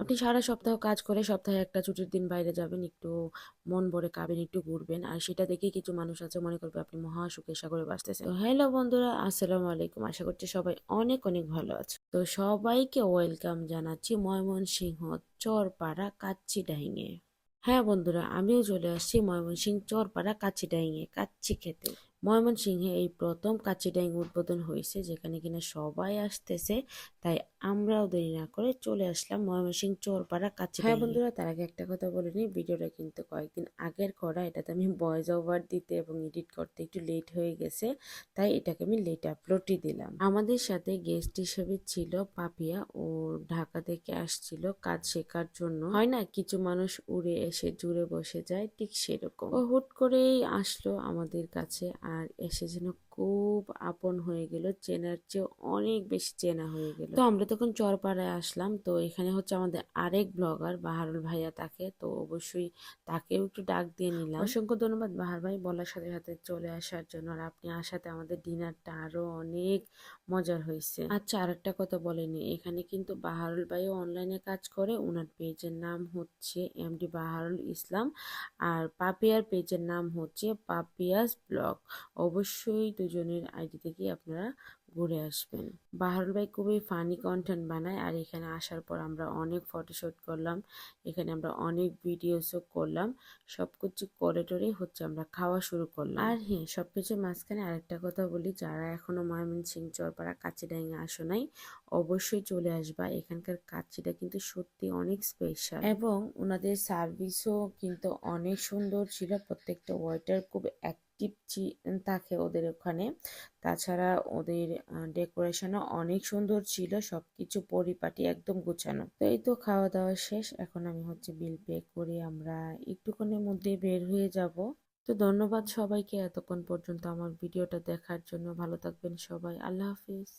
আপনি সারা সপ্তাহ কাজ করে সপ্তাহে একটা ছুটির দিন বাইরে যাবেন, একটু মন ভরে খাবেন, একটু ঘুরবেন। আর সেটা দেখেই কিছু মানুষ আছে মনে করবে আপনি মহা সুখে সাগরে বাঁচতেছেন হ্যালো বন্ধুরা, আসসালামু আলাইকুম। আশা করছি সবাই অনেক অনেক ভালো আছে। তো সবাইকে ওয়েলকাম জানাচ্ছি ময়মনসিংহ চরপাড়া কাচ্চি ডাইংয়ে। হ্যাঁ বন্ধুরা, আমিও চলে আসছি ময়মনসিংহ চরপাড়া কাচ্চি ডাইংয়ে, কাচ্চি খেতে। ময়মনসিংহে এই প্রথম কাচ্চি ডাইং উদ্বোধন হয়েছে যেখানে কিনা সবাই আসতেছে। তাই আমরাও দেরি না করে চলে আসলাম ময়মনসিংহ চোরপাড়া কাছে হ্যাঁ বন্ধুরা তার আগে একটা কথা বলে নিই ভিডিওটা কিন্তু কয়েকদিন আগের করা। এটাতে আমি ভয়েস ওভার দিতে এবং এডিট করতে একটু লেট হয়ে গেছে তাই এটাকে আমি লেট আপলোডই দিলাম। আমাদের সাথে গেস্ট হিসেবে ছিল পাপিয়া। ও ঢাকা থেকে আসছিল কাজ শেখার জন্য। হয় না কিছু মানুষ উড়ে এসে জুড়ে বসে যায় ঠিক সেরকম। ও হুট করেই আসলো আমাদের কাছে আর এসে যেন খুব আপন হয়ে গেল চেনার চেয়ে অনেক বেশি চেনা হয়ে গেল। তো আমরা তখন চরপাড়ায় আসলাম তো এখানে হচ্ছে আমাদের আরেক ব্লগার বাহারুল ভাইয়া তাকে তো অবশ্যই তাকেও একটু ডাক দিয়ে নিলাম। অসংখ্য ধন্যবাদ বাহার ভাই বলার সাথে সাথে চলে আসার জন্য আর আপনি আসাতে আমাদের ডিনারটা আরও অনেক মজার হয়েছে। আচ্ছা আর একটা কথা বলেনি এখানে কিন্তু বাহারুল ভাইও অনলাইনে কাজ করে ওনার পেজের নাম হচ্ছে এমডি বাহারুল ইসলাম আর পাপিয়ার পেজের নাম হচ্ছে পাপিয়াস ব্লগ। অবশ্যই দুজনের আইডি থেকে আপনারা ঘুরে আসবেন। বাহারুল ভাই খুবই ফানি কন্টেন্ট বানায়, আর এখানে আসার পর আমরা অনেক ফটোশ্যুট করলাম, এখানে আমরা অনেক ভিডিওসও করলাম সব কিছু করে টরে হচ্ছে আমরা খাওয়া শুরু করলাম। আর হ্যাঁ সব কিছুর মাঝখানে আরেকটা কথা বলি, যারা এখনও ময়মনসিং চরপাড়া কাচিডাঙ্গে আসো নাই, অবশ্যই চলে আসবা, এখানকার কাচ্চিটা কিন্তু সত্যি অনেক স্পেশাল এবং ওনাদের সার্ভিসও কিন্তু অনেক সুন্দর ছিল, প্রত্যেকটা ওয়েটার খুব অ্যাক্টিভ থাকে ওদের ওখানে। তাছাড়া ওদের ডেকোরেশনও অনেক সুন্দর ছিল সব কিছু পরিপাটি একদম গুছানো। তো এই তো খাওয়া দাওয়া শেষ, এখন আমি হচ্ছে বিল পে করে আমরা একটুখানের মধ্যে বের হয়ে যাব। তো ধন্যবাদ সবাইকে এতক্ষণ পর্যন্ত আমার ভিডিওটা দেখার জন্য। ভালো থাকবেন সবাই, আল্লাহ হাফিজ।